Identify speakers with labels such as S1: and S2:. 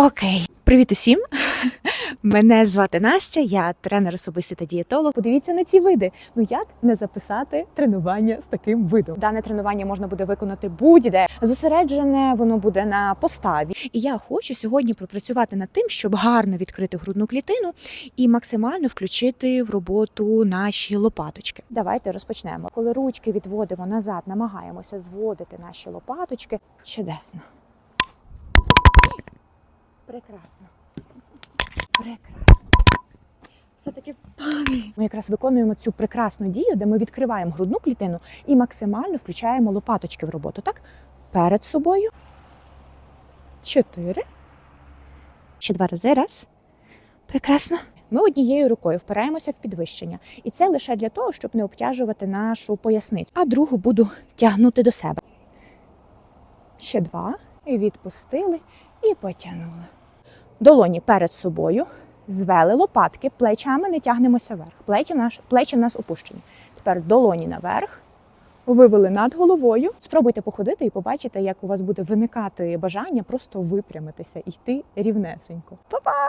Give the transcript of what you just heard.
S1: Окей, привіт усім. Мене звати Настя, я тренер особистий та дієтолог. Подивіться на ці види. Ну як не записати тренування з таким видом? Дане тренування можна буде виконати будь-де. Зосереджене воно буде на поставі. І я хочу сьогодні пропрацювати над тим, щоб гарно відкрити грудну клітину і максимально включити в роботу наші лопаточки. Давайте розпочнемо. Коли ручки відводимо назад, намагаємося зводити наші лопаточки. Чудесно. Прекрасно. Прекрасно. Все-таки пам'ять. Ми якраз виконуємо цю прекрасну дію, де ми відкриваємо грудну клітину і максимально включаємо лопаточки в роботу. Так? Перед собою. Чотири. Ще два рази. Раз. Прекрасно. Ми однією рукою впираємося в підвищення. І це лише для того, щоб не обтяжувати нашу поясницю. А другу буду тягнути до себе. Ще два. І відпустили, і потягнули. Долоні перед собою. Звели лопатки, плечами не тягнемося вверх. Плечі, в наш, плечі в нас опущені. Тепер долоні наверх. Вивели над головою. Спробуйте походити і побачите, як у вас буде виникати бажання просто випрямитися і йти рівнесенько. Па-па!